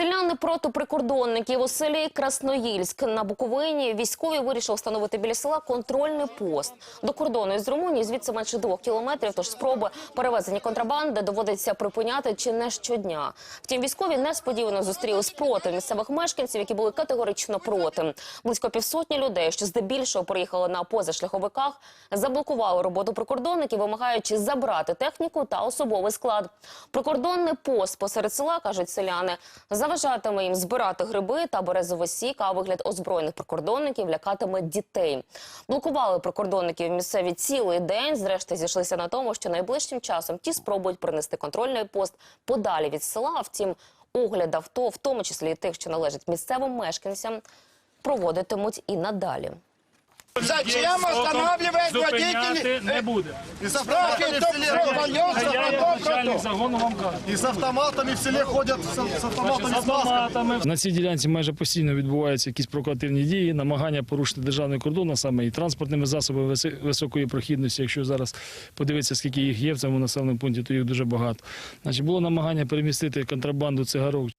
Селяни проти прикордонників у селі Красноїльськ на Буковині військові вирішили встановити біля села контрольний пост. До кордону із Румунії звідси менше двох кілометрів, тож спроби перевезення контрабанди доводиться припиняти чи не щодня. Втім, військові несподівано зустріли спротив місцевих мешканців, які були категорично проти. Близько півсотні людей, що здебільшого приїхали на позашляховиках, заблокували роботу прикордонників, вимагаючи забрати техніку та особовий склад. Прикордонний пост посеред села, кажуть селяни, заважатиме їм збирати гриби та березовий сік, а вигляд озброєних прикордонників лякатиме дітей. Блокували прикордонників місцеві цілий день. Зрештою зійшлися на тому, що найближчим часом ті спробують принести контрольний пост подалі від села. Втім, огляд авто, в тому числі і тих, що належать місцевим мешканцям, проводитимуть і надалі. Зачем останавливает водитель? не буде. Справки, кто А я, як начальник загону, вам кажу. І з автоматами в селі ходять з, з Значить, автоматами з з масками. автоматами. На цій ділянці майже постійно відбуваються якісь провокативні дії, намагання порушити державний кордон, а саме і транспортними засобами виси- високої прохідності. Якщо зараз подивитися, скільки їх є в цьому населеному пункті, то їх дуже багато. Значить, було намагання перемістити контрабанду цигарок